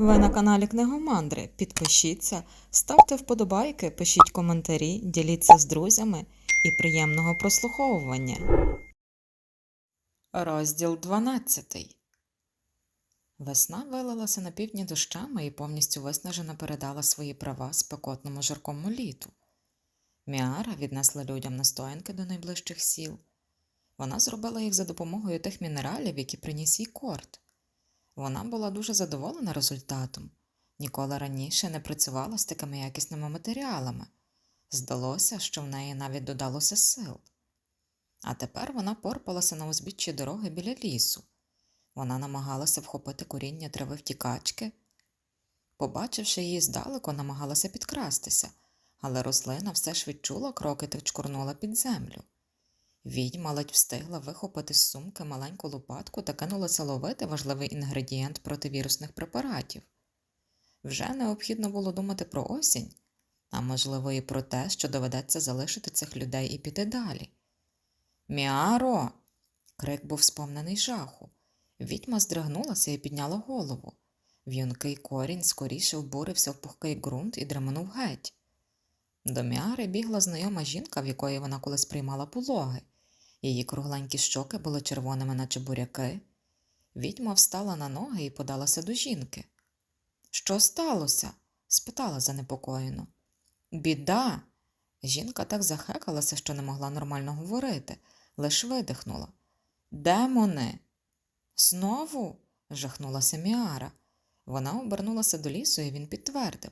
Ви на каналі Книгомандри. Підпишіться, ставте вподобайки, пишіть коментарі, діліться з друзями і приємного прослуховування. Розділ 12 Весна вилилася на півдні дощами і повністю виснажено передала свої права спекотному жаркому літу. Міара віднесла людям настоянки до найближчих сіл. Вона зробила їх за допомогою тих мінералів, які приніс їй корт. Вона була дуже задоволена результатом. Ніколи раніше не працювала з такими якісними матеріалами. Здалося, що в неї навіть додалося сил. А тепер вона порпалася на узбіччі дороги біля лісу. Вона намагалася вхопити коріння трави втікачки. Побачивши її здалеку, намагалася підкрастися, але рослина все ж відчула кроки та чкурнула під землю. Відьма ледь встигла вихопити з сумки маленьку лопатку та кинулася ловити важливий інгредієнт противірусних препаратів. Вже необхідно було думати про осінь, а можливо, і про те, що доведеться залишити цих людей і піти далі. Міаро. Крик був сповнений жаху. Відьма здригнулася і підняла голову. В'юнкий корінь скоріше вбурився в пухкий ґрунт і дременув геть. До Міари бігла знайома жінка, в якої вона колись приймала пологи. Її кругленькі щоки були червоними, наче буряки. Відьма встала на ноги і подалася до жінки. Що сталося? спитала занепокоєно. Біда. Жінка так захекалася, що не могла нормально говорити, лиш видихнула. Демони. Знову? жахнулася Міара. Вона обернулася до лісу, і він підтвердив,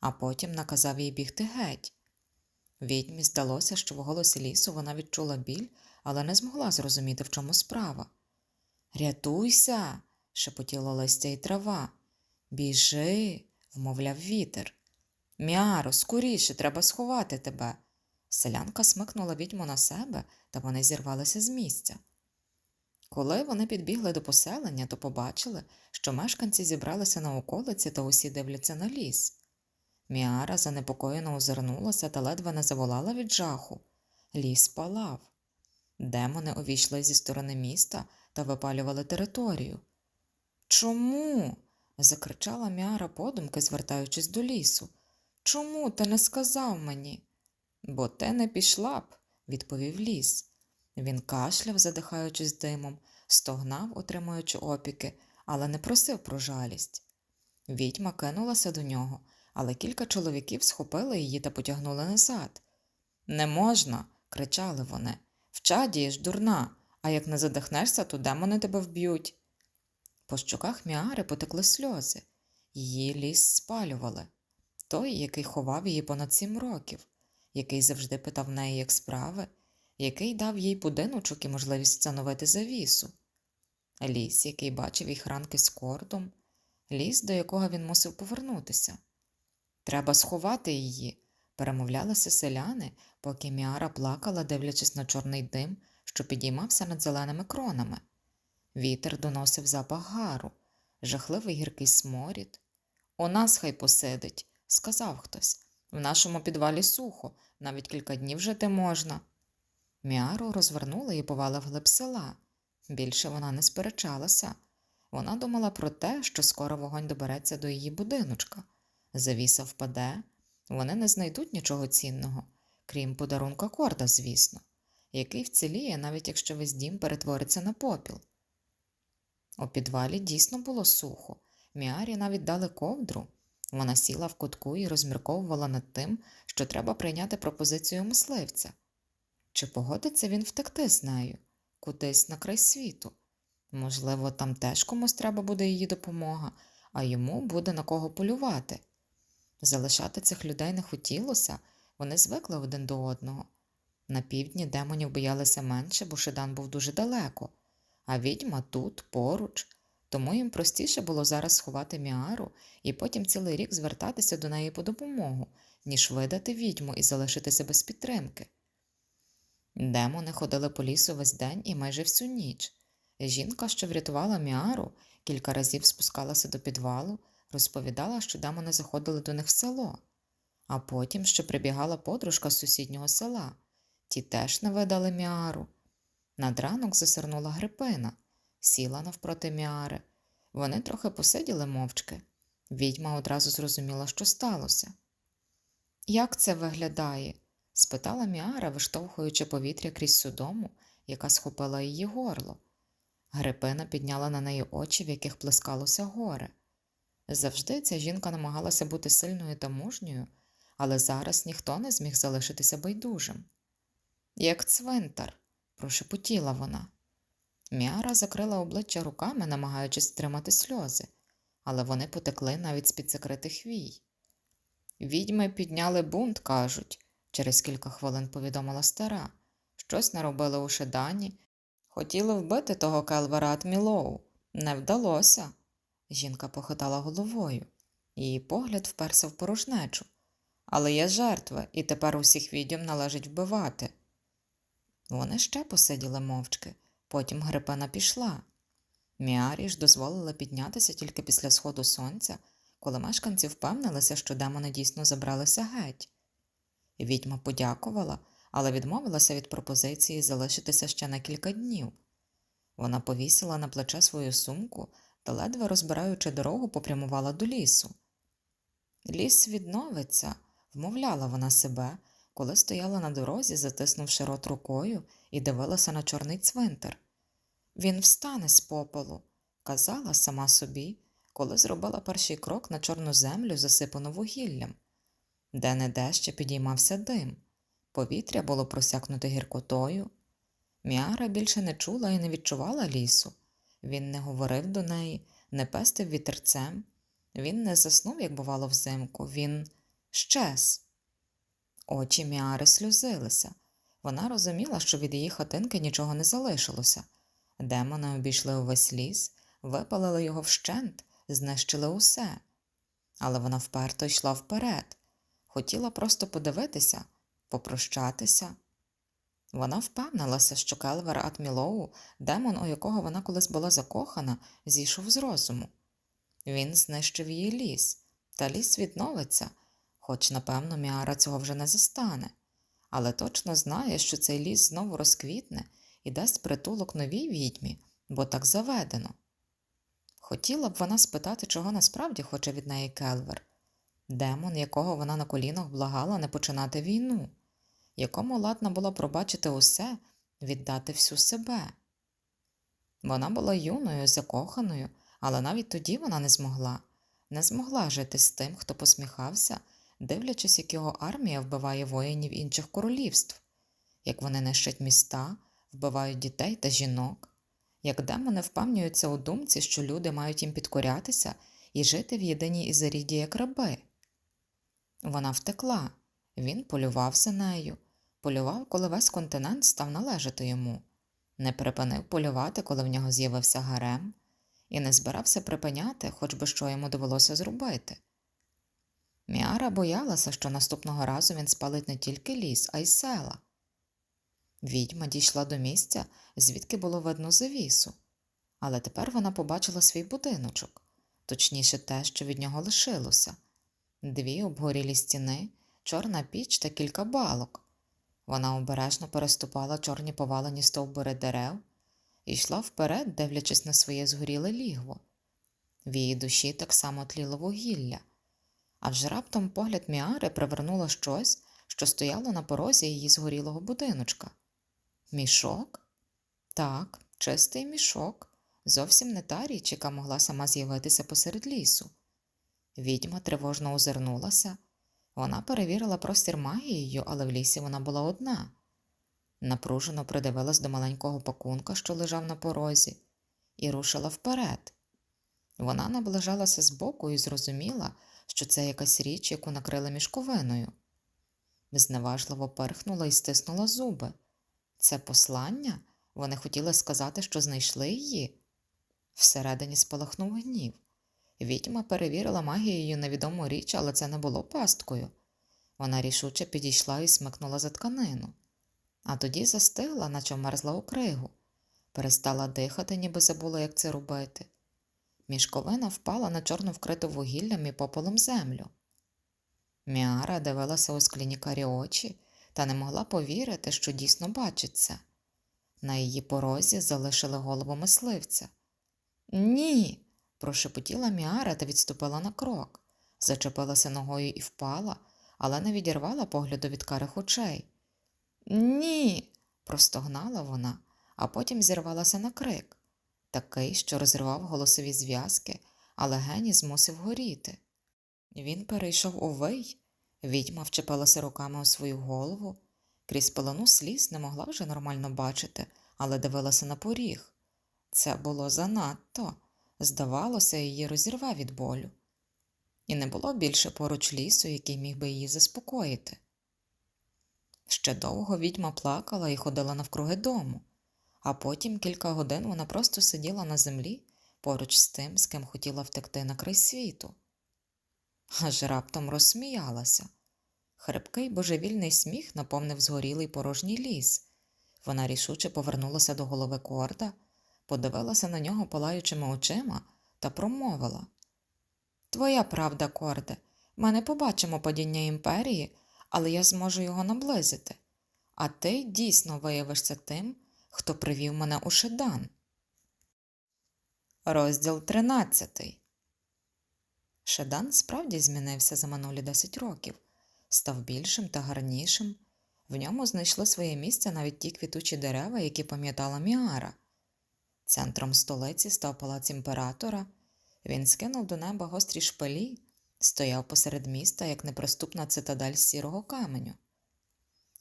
а потім наказав їй бігти геть. Відьмі здалося, що в голосі лісу вона відчула біль, але не змогла зрозуміти, в чому справа. Рятуйся, шепотіло листя і трава. Біжи, вмовляв вітер. Міаро, скоріше, треба сховати тебе. Селянка смикнула відьму на себе, та вони зірвалися з місця. Коли вони підбігли до поселення, то побачили, що мешканці зібралися на околиці та усі дивляться на ліс. Міара занепокоєно озирнулася та ледве не заволала від жаху. Ліс палав. Демони увійшли зі сторони міста та випалювали територію. Чому? закричала Міара подумки, звертаючись до лісу. Чому ти не сказав мені? Бо ти не пішла б, відповів ліс. Він кашляв, задихаючись димом, стогнав, отримуючи опіки, але не просив про жалість. Відьма кинулася до нього, але кілька чоловіків схопили її та потягнули назад. Не можна, кричали вони. Вчадієш, дурна, а як не задихнешся, то демони тебе вб'ють. По щоках Міари потекли сльози. Її ліс спалювали. Той, який ховав її понад сім років, який завжди питав в неї, як справи, який дав їй будиночок і можливість встановити завісу. Ліс, який бачив їх ранки з кордом, ліс, до якого він мусив повернутися. Треба сховати її, перемовлялися селяни, поки Міара плакала, дивлячись на чорний дим, що підіймався над зеленими кронами. Вітер доносив запах гару, жахливий гіркий сморід. У нас хай посидить, сказав хтось. В нашому підвалі сухо, навіть кілька днів жити можна. Міару розвернули і повали вглиб села. Більше вона не сперечалася. Вона думала про те, що скоро вогонь добереться до її будиночка. Завіса впаде, вони не знайдуть нічого цінного, крім подарунка корда, звісно, який вціліє, навіть якщо весь дім перетвориться на попіл. У підвалі дійсно було сухо. Міарі навіть дали ковдру. Вона сіла в кутку і розмірковувала над тим, що треба прийняти пропозицію мисливця. Чи погодиться він втекти з нею кудись на край світу? Можливо, там теж комусь треба буде її допомога, а йому буде на кого полювати. Залишати цих людей не хотілося, вони звикли один до одного. На півдні демонів боялися менше, бо Шидан був дуже далеко, а відьма тут, поруч, тому їм простіше було зараз сховати Міару і потім цілий рік звертатися до неї по допомогу, ніж видати відьму і залишитися без підтримки. Демони ходили по лісу весь день і майже всю ніч. Жінка, що врятувала Міару, кілька разів спускалася до підвалу, розповідала, що демони заходили до них в село, а потім ще прибігала подружка з сусіднього села. Ті теж не видали Міару. Над ранок засернула Грипина, сіла навпроти Міари. Вони трохи посиділи мовчки. Відьма одразу зрозуміла, що сталося. Як це виглядає? спитала Міара, виштовхуючи повітря крізь судому, яка схопила її горло. Грипина підняла на неї очі, в яких плескалося горе. Завжди ця жінка намагалася бути сильною та мужньою, але зараз ніхто не зміг залишитися байдужим. Як цвинтар, прошепотіла вона. Міара закрила обличчя руками, намагаючись стримати сльози, але вони потекли навіть з-під закритих вій. Відьми підняли бунт, кажуть, через кілька хвилин повідомила стара. Щось наробили у Шедані. Хотіли вбити того Келвера Атмілоу. Не вдалося. Жінка похитала головою. Її погляд вперся в порожнечу. Але є жертви, і тепер усіх відьом належить вбивати. Вони ще посиділи мовчки, потім Грипена пішла. Міарі ж дозволила піднятися тільки після сходу сонця, коли мешканці впевнилися, що демони дійсно забралися геть. Відьма подякувала, але відмовилася від пропозиції залишитися ще на кілька днів. Вона повісила на плече свою сумку ледве розбираючи дорогу, попрямувала до лісу. Ліс відновиться, вмовляла вона себе, коли стояла на дорозі, затиснувши рот рукою, і дивилася на чорний цвинтар. Він встане з попелу, казала сама собі, коли зробила перший крок на чорну землю, засипану вугіллям. Де не де ще підіймався дим, повітря було просякнуте гіркотою. Міара більше не чула і не відчувала лісу. Він не говорив до неї, не пестив вітерцем, він не заснув, як бувало взимку, він щез. Очі Міари сльозилися. Вона розуміла, що від її хатинки нічого не залишилося. Демони обійшли увесь ліс, випалили його вщент, знищили усе. Але вона вперто йшла вперед, хотіла просто подивитися, попрощатися. Вона впевнилася, що Келвер Атмілоу, демон, у якого вона колись була закохана, зійшов з розуму. Він знищив її ліс, та ліс відновиться, хоч, напевно, Міара цього вже не застане, але точно знає, що цей ліс знову розквітне і дасть притулок новій відьмі, бо так заведено. Хотіла б вона спитати, чого насправді хоче від неї Келвер, демон, якого вона на колінах благала не починати війну, якому ладна була пробачити усе, віддати всю себе. Вона була юною, закоханою, але навіть тоді вона не змогла, не змогла жити з тим, хто посміхався, дивлячись, як його армія вбиває воїнів інших королівств, як вони нищать міста, вбивають дітей та жінок, як демони впевнюються у думці, що люди мають їм підкорятися і жити в єдиній ізаріді як раби. Вона втекла, він полював за нею, полював, коли весь континент став належати йому, не припинив полювати, коли в нього з'явився гарем, і не збирався припиняти, хоч би що йому довелося зробити. Міара боялася, що наступного разу він спалить не тільки ліс, а й села. Відьма дійшла до місця, звідки було видно завісу, але тепер вона побачила свій будиночок, точніше те, що від нього лишилося дві обгорілі стіни, чорна піч та кілька балок. Вона обережно переступала чорні повалені стовбури дерев і йшла вперед, дивлячись на своє згоріле лігво. В її душі так само тліло вугілля, а вже раптом погляд Міари привернуло щось, що стояло на порозі її згорілого будиночка. Мішок? Так, чистий мішок, зовсім не та річ, яка могла сама з'явитися посеред лісу. Відьма тривожно озирнулася. Вона перевірила простір магією, але в лісі вона була одна. Напружено придивилась до маленького пакунка, що лежав на порозі, і рушила вперед. Вона наближалася збоку і зрозуміла, що це якась річ, яку накрили мішковиною. Зневажливо перхнула і стиснула зуби. Це послання? Вони хотіли сказати, що знайшли її. Всередині спалахнув гнів. Відьма перевірила магією невідому річ, але це не було пасткою. Вона рішуче підійшла і смикнула за тканину, а тоді застигла, наче вмерзла у кригу, перестала дихати, ніби забула, як це робити. Мішковина впала на чорно вкриту вугіллям і попелом землю. Міара дивилася у скляні карі очі та не могла повірити, що дійсно бачить це. На її порозі залишили голову мисливця. Ні. Прошепотіла Міара та відступила на крок, зачепилася ногою і впала, але не відірвала погляду від карих очей. Ні. простогнала вона, а потім зірвалася на крик, такий, що розривав голосові зв'язки, але гені змусив горіти. Він перейшов у вий, відьма вчепилася руками у свою голову, крізь пелену сліз не могла вже нормально бачити, але дивилася на поріг. Це було занадто. Здавалося, її розірве від болю. І не було більше поруч лісу, який міг би її заспокоїти. Ще довго відьма плакала і ходила навкруги дому, а потім кілька годин вона просто сиділа на землі поруч з тим, з ким хотіла втекти на край світу. Аж раптом розсміялася. Хрипкий божевільний сміх наповнив згорілий порожній ліс. Вона рішуче повернулася до голови корда, подивилася на нього палаючими очима та промовила Твоя правда, корде, ми не побачимо падіння імперії, але я зможу його наблизити. А ти дійсно виявишся тим, хто привів мене у Шедан. Розділ тринадцятий Шедан справді змінився за минулі 10 років, став більшим та гарнішим. В ньому знайшли своє місце навіть ті квітучі дерева, які пам'ятала Міара. Центром столиці став палац імператора. Він скинув до неба гострі шпилі, стояв посеред міста, як неприступна цитадель сірого каменю.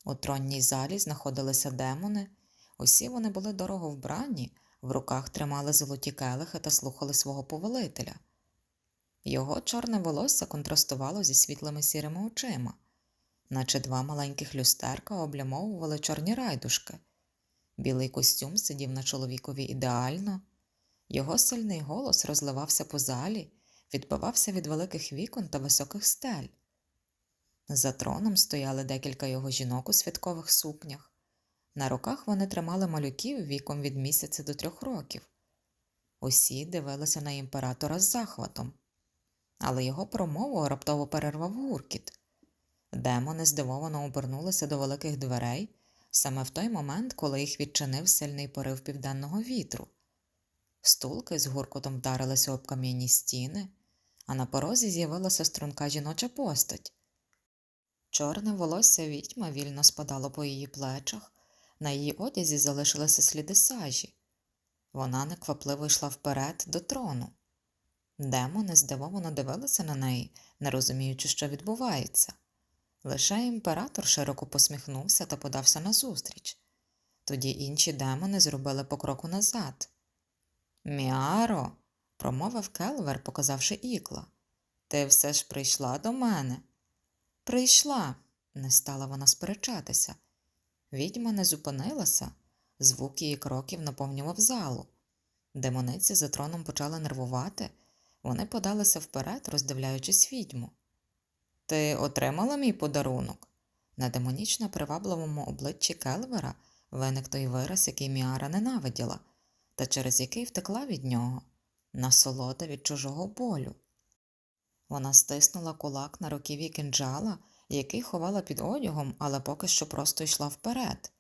У тронній залі знаходилися демони, усі вони були дорого вбрані, в руках тримали золоті келихи та слухали свого повелителя. Його чорне волосся контрастувало зі світлими сірими очима, наче два маленьких люстерка облямовували чорні райдушки. Білий костюм сидів на чоловікові ідеально, його сильний голос розливався по залі, відбивався від великих вікон та високих стель. За троном стояли декілька його жінок у святкових сукнях. На руках вони тримали малюків віком від місяця до трьох років. Усі дивилися на імператора з захватом, але його промову раптово перервав гуркіт. Демони здивовано обернулися до великих дверей саме в той момент, коли їх відчинив сильний порив південного вітру. Стулки з гуркотом вдарилися об кам'яні стіни, а на порозі з'явилася струнка жіноча постать. Чорне волосся відьма вільно спадало по її плечах, на її одязі залишилися сліди сажі. Вона неквапливо йшла вперед до трону. Демони здивовано дивилися на неї, не розуміючи, що відбувається. Лише імператор широко посміхнувся та подався назустріч. Тоді інші демони зробили по кроку назад. Міаро, промовив келвер, показавши ікла. Ти все ж прийшла до мене. Прийшла, не стала вона сперечатися. Відьма не зупинилася, звук її кроків наповнював залу. Демониці за троном почали нервувати, вони подалися вперед, роздивляючись відьму. Ти отримала мій подарунок? На демонічно привабливому обличчі Келвера виник той вираз, який Міара ненавиділа, та через який втекла від нього, насолода від чужого болю. Вона стиснула кулак на руків'ї кинджала, який ховала під одягом, але поки що просто йшла вперед.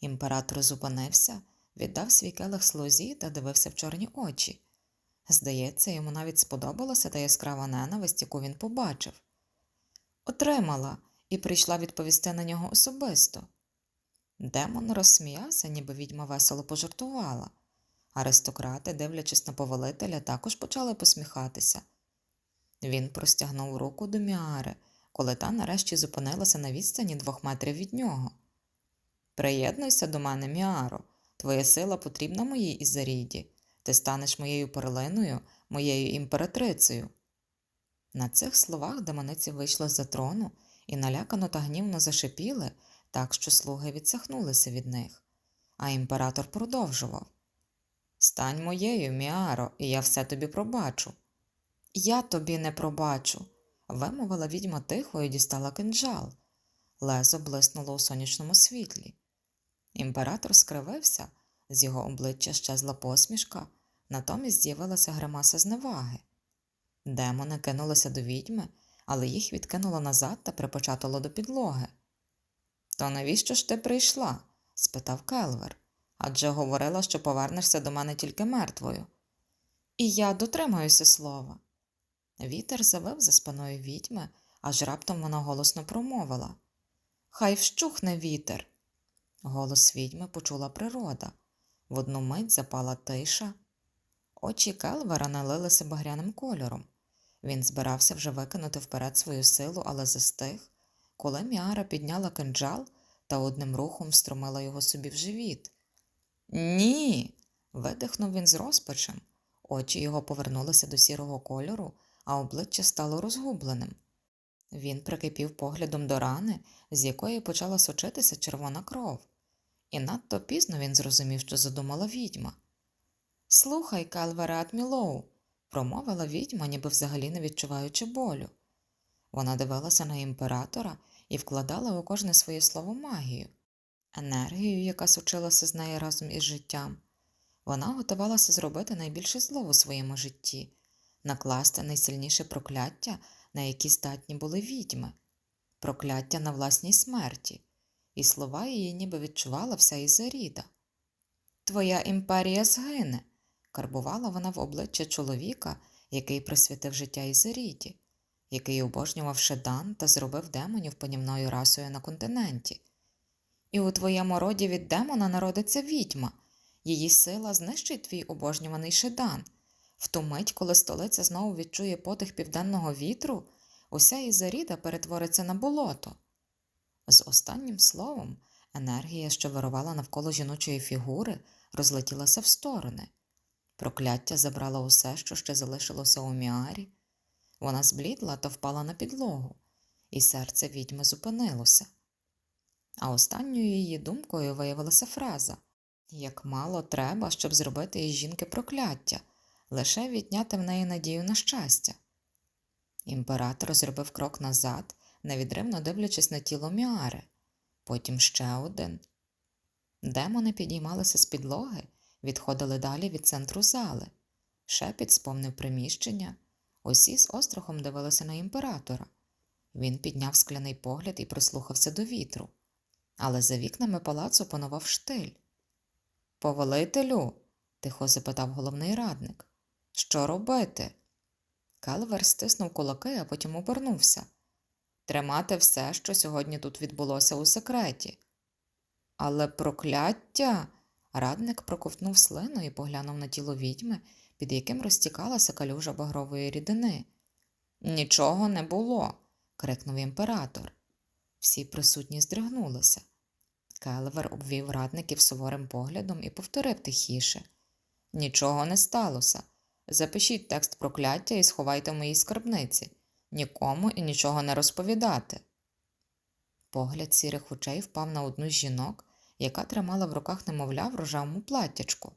Імператор зупинився, віддав свій келих слузі та дивився в чорні очі. Здається, йому навіть сподобалася та яскрава ненависть, яку він побачив. Отримала і прийшла відповісти на нього особисто. Демон розсміявся, ніби відьма весело пожартувала. Аристократи, дивлячись на повелителя, також почали посміхатися. Він простягнув руку до Міари, коли та нарешті зупинилася на відстані двох метрів від нього. Приєднуйся до мене, Міаро, твоя сила потрібна моїй Ізаріді. Ти станеш моєю перлиною, моєю імператрицею. На цих словах демониці вийшла з за трону і налякано та гнівно зашипіли, так що слуги відсахнулися від них. А імператор продовжував Стань моєю, Міаро, і я все тобі пробачу. Я тобі не пробачу, вимовила відьма тихо і дістала кинджал. Лезо блиснуло у сонячному світлі. Імператор скривився, з його обличчя щезла посмішка, натомість з'явилася гримаса зневаги. Демони кинулися до відьми, але їх відкинуло назад та припочатало до підлоги. То навіщо ж ти прийшла? спитав Келвер. Адже говорила, що повернешся до мене тільки мертвою. І я дотримаюся слова. Вітер завив за спиною відьми, аж раптом вона голосно промовила Хай вщухне вітер. Голос відьми почула природа. В одну мить запала тиша. Очі Келвера налилися багряним кольором. Він збирався вже викинути вперед свою силу, але застиг, коли Міара підняла кинджал та одним рухом встромила його собі в живіт. Ні. видихнув він з розпачем. Очі його повернулися до сірого кольору, а обличчя стало розгубленим. Він прикипів поглядом до рани, з якої почала сочитися червона кров, і надто пізно він зрозумів, що задумала відьма. Слухай, Калвере Атмілоу, промовила відьма, ніби взагалі не відчуваючи болю. Вона дивилася на імператора і вкладала у кожне своє слово магію, енергію, яка сучилася з нею разом із життям. Вона готувалася зробити найбільше зло у своєму житті, накласти найсильніше прокляття, на які здатні були відьми, прокляття на власній смерті, і слова її ніби відчувала вся Ізаріда. Твоя імперія згине, карбувала вона в обличчя чоловіка, який присвятив життя Ізаріді, який обожнював Шедан та зробив демонів панівною расою на континенті. І у твоєму роді від демона народиться відьма. Її сила знищить твій обожнюваний шедан. В ту мить, коли столиця знову відчує потих південного вітру, уся Ізаріда перетвориться на болото. З останнім словом, енергія, що вирувала навколо жіночої фігури, розлетілася в сторони. Прокляття забрало усе, що ще залишилося у міарі. Вона зблідла та впала на підлогу, і серце відьми зупинилося. А останньою її думкою виявилася фраза як мало треба, щоб зробити із жінки прокляття, лише відняти в неї надію на щастя. Імператор зробив крок назад, невідривно дивлячись на тіло Міари, потім ще один. Демони підіймалися з підлоги, відходили далі від центру зали. Шепіт сповнив приміщення. Усі з острахом дивилися на імператора. Він підняв скляний погляд і прислухався до вітру. Але за вікнами палацу панував штиль. Повелителю? тихо запитав головний радник. Що робити? Калвер стиснув кулаки, а потім обернувся. Тримати все, що сьогодні тут відбулося у секреті. Але прокляття. Радник проковтнув слину і поглянув на тіло відьми, під яким розтікалася калюжа багрової рідини. Нічого не було. крикнув імператор. Всі присутні здригнулися. Келвер обвів радників суворим поглядом і повторив тихіше Нічого не сталося. Запишіть текст прокляття і сховайте в моїй скарбниці. Нікому і нічого не розповідати. Погляд сірих очей впав на одну з жінок, яка тримала в руках немовля в рожевому платтячку.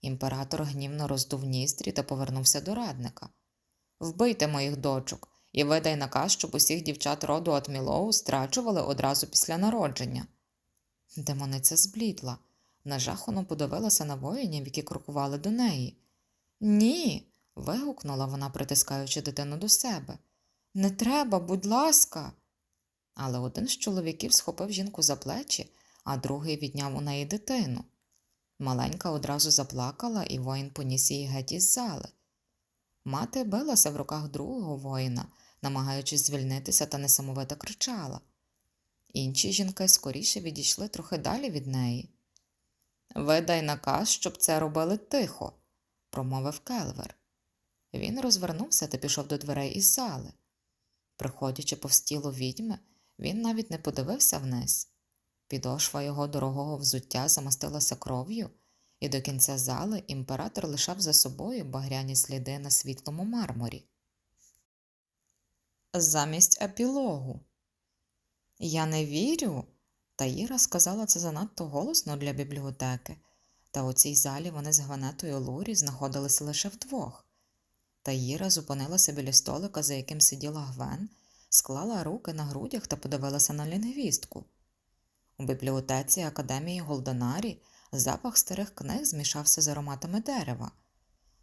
Імператор гнівно роздув ніздрі та повернувся до радника. Вбийте моїх дочок і видай наказ, щоб усіх дівчат роду Атмілоу страчували одразу після народження. Демониця зблідла, нажахано подивилася на воїнів, які крокували до неї. Ні. вигукнула вона, притискаючи дитину до себе. Не треба, будь ласка. Але один з чоловіків схопив жінку за плечі, а другий відняв у неї дитину. Маленька одразу заплакала, і воїн поніс її геть із зали. Мати билася в руках другого воїна, намагаючись звільнитися та несамовито кричала. Інші жінки скоріше відійшли трохи далі від неї. Видай наказ, щоб це робили тихо, промовив Келвер. Він розвернувся та пішов до дверей із зали. Приходячи повз тіло відьми, він навіть не подивився вниз. Підошва його дорогого взуття замастилася кров'ю, і до кінця зали імператор лишав за собою багряні сліди на світлому мармурі. Замість епілогу. Я не вірю. Таїра сказала це занадто голосно для бібліотеки, та у цій залі вони з Гванетою Лурі знаходилися лише вдвох. Таїра зупинилася біля столика, за яким сиділа Гвен, склала руки на грудях та подивилася на лінгвістку. У бібліотеці Академії Голдонарі запах старих книг змішався з ароматами дерева.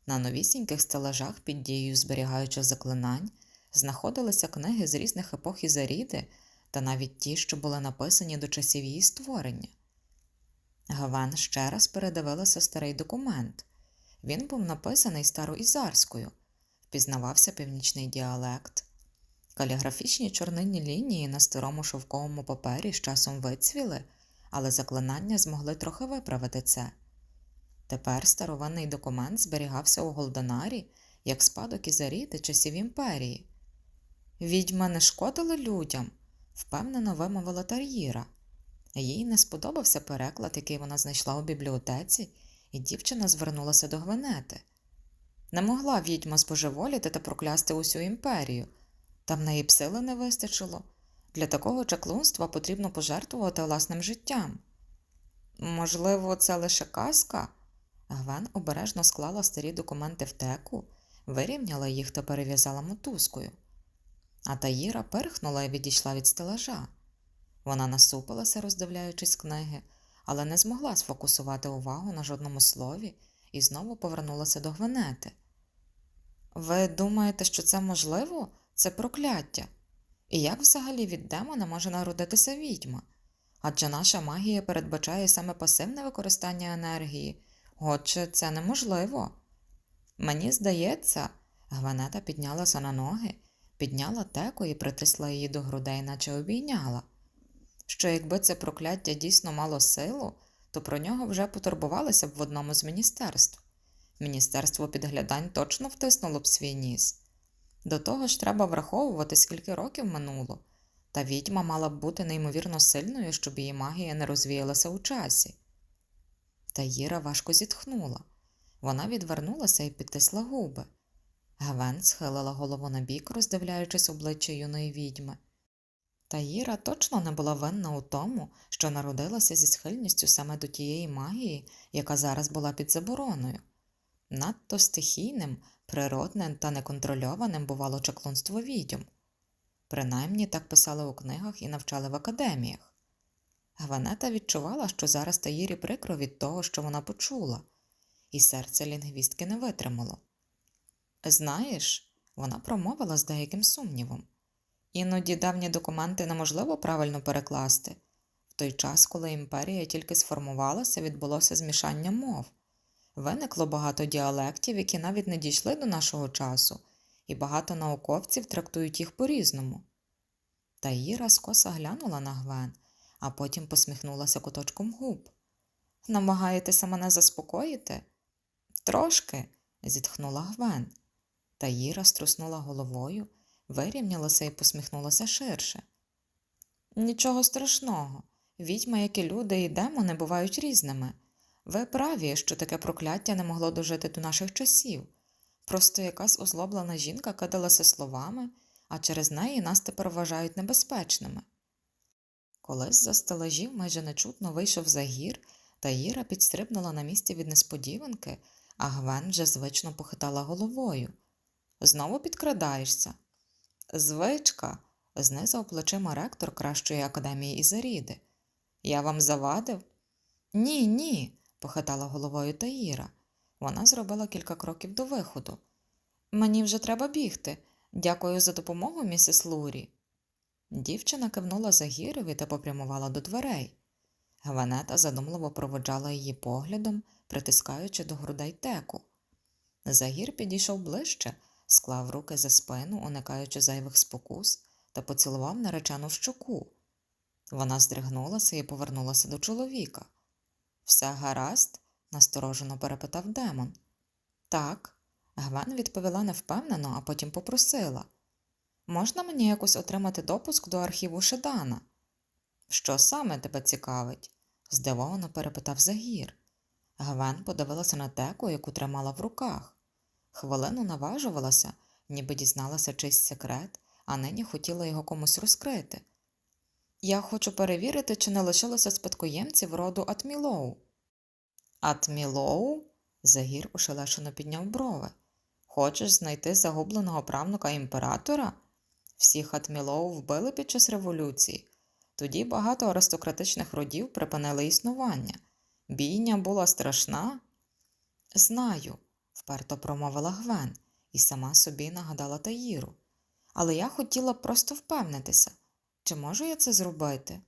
На новісіньких стелажах під дією зберігаючих заклинань знаходилися книги з різних епох Ізаріди та навіть ті, що були написані до часів її створення. Гавен ще раз передивилася старий документ. Він був написаний староізарською, впізнавався північний діалект. Каліграфічні чорнинні лінії на старому шовковому папері з часом вицвіли, але заклинання змогли трохи виправити це. Тепер старовинний документ зберігався у Голдонарі як спадок Ізаріти часів імперії. Відьма не шкодили людям, впевнено вимовила Тар'їра. Їй не сподобався переклад, який вона знайшла у бібліотеці, і дівчина звернулася до Гвенети. Не могла відьма збожеволіти та проклясти усю імперію, та в неї б сили не вистачило. Для такого чаклунства потрібно пожертвувати власним життям. Можливо, це лише казка? Гвен обережно склала старі документи в теку, вирівняла їх та перев'язала мотузкою. А Таїра перхнула і відійшла від стелажа. Вона насупилася, роздивляючись книги, але не змогла сфокусувати увагу на жодному слові і знову повернулася до Гвенети. Ви думаєте, що це можливо? Це прокляття. І як взагалі від демона може народитися відьма? Адже наша магія передбачає саме пасивне використання енергії, отже, це неможливо. Мені здається, Гвенета піднялася на ноги, підняла теку і притисла її до грудей, наче обійняла. Що якби це прокляття дійсно мало силу, то про нього вже потурбувалися б в одному з міністерств. Міністерство підглядань точно втиснуло б свій ніс. До того ж, треба враховувати, скільки років минуло, та відьма мала б бути неймовірно сильною, щоб її магія не розвіялася у часі. Таїра важко зітхнула. Вона відвернулася і підтисла губи. Гвен схилила голову на бік, роздивляючись обличчя юної відьми. Таїра точно не була винна у тому, що народилася зі схильністю саме до тієї магії, яка зараз була під забороною. Надто стихійним, природним та неконтрольованим бувало чаклунство відьом. Принаймні так писали у книгах і навчали в академіях. Гванета відчувала, що зараз Таїрі прикро від того, що вона почула, і серце лінгвістки не витримало. Знаєш, вона промовила з деяким сумнівом. Іноді давні документи неможливо правильно перекласти. В той час, коли імперія тільки сформувалася, відбулося змішання мов. Виникло багато діалектів, які навіть не дійшли до нашого часу, і багато науковців трактують їх по-різному. Та Іра скоса глянула на Гвен, а потім посміхнулася куточком губ. Намагаєтеся мене заспокоїти? Трошки, зітхнула Гвен. Та Іра струснула головою, вирівнялася і посміхнулася ширше. Нічого страшного. Відьма, як і люди і демони бувають різними. Ви праві, що таке прокляття не могло дожити до наших часів. Просто якась озлоблена жінка кидалася словами, а через неї нас тепер вважають небезпечними. Колись за стелажів майже нечутно вийшов загір, та Іра підстрибнула на місці від несподіванки, а Гвен вже звично похитала головою. Знову підкрадаєшся. Звичка, знизав плечима ректор кращої академії Ізаріди. Я вам завадив? Ні, ні, похитала головою Таїра. Вона зробила кілька кроків до виходу. Мені вже треба бігти. Дякую за допомогу, місіс Лурі. Дівчина кивнула Загірові та попрямувала до дверей. Гванета задумливо проводжала її поглядом, притискаючи до грудей теку. Загір підійшов ближче, склав руки за спину, уникаючи зайвих спокус, та поцілував наречену щоку. Вона здригнулася і повернулася до чоловіка. Все гаразд? насторожено перепитав демон. Так. Гвен відповіла невпевнено, а потім попросила можна мені якось отримати допуск до архіву Шедана? Що саме тебе цікавить? здивовано перепитав Загір. Гвен подивилася на теку, яку тримала в руках. Хвилину наважувалася, ніби дізналася чийсь секрет, а нині хотіла його комусь розкрити. Я хочу перевірити, чи не лишилося спадкоємців роду Атмілоу. Атмілоу? Загір ошелешено підняв брови. Хочеш знайти загубленого правнука імператора? Всіх Атмілоу вбили під час революції. Тоді багато аристократичних родів припинили існування. Бійня була страшна. Знаю, вперто промовила Гвен і сама собі нагадала Таїру. Але я хотіла просто впевнитися, чи можу я це зробити?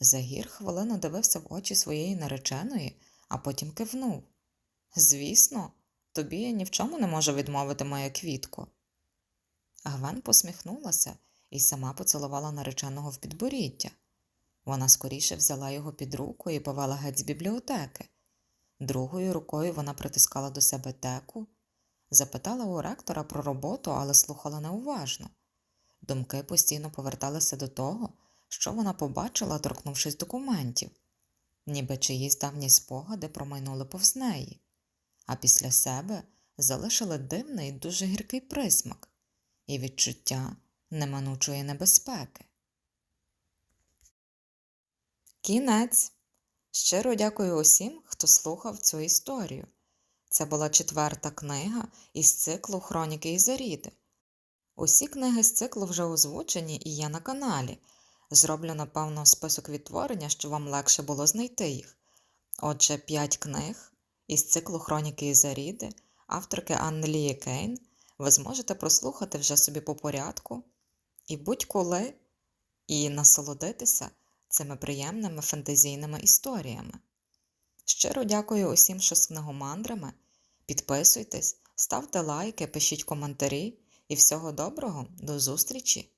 Загір хвилину дивився в очі своєї нареченої, а потім кивнув. Звісно, тобі ні в чому не може відмовити моя квітко. Гвен посміхнулася і сама поцілувала нареченого в підборіддя. Вона скоріше взяла його під руку і повела геть з бібліотеки. Другою рукою вона притискала до себе теку, запитала у ректора про роботу, але слухала неуважно. Думки постійно поверталися до того, що вона побачила, торкнувшись документів, ніби чиїсь давні спогади промайнули повз неї, а після себе залишили дивний дуже гіркий присмак і відчуття неминучої небезпеки. Кінець. Щиро дякую усім, хто слухав цю історію. Це була четверта книга із циклу Хроніки Ізаріди. Усі книги з циклу вже озвучені і є на каналі. Зроблю, напевно, список відтворення, щоб вам легше було знайти їх. Отже, п'ять книг із циклу Хроніки Ізаріди, авторки Анни Лії Кейн, ви зможете прослухати вже собі по порядку і будь-коли і насолодитися цими приємними фентезійними історіями. Щиро дякую усім, що з книгомандрами. Підписуйтесь, ставте лайки, пишіть коментарі і всього доброго, до зустрічі!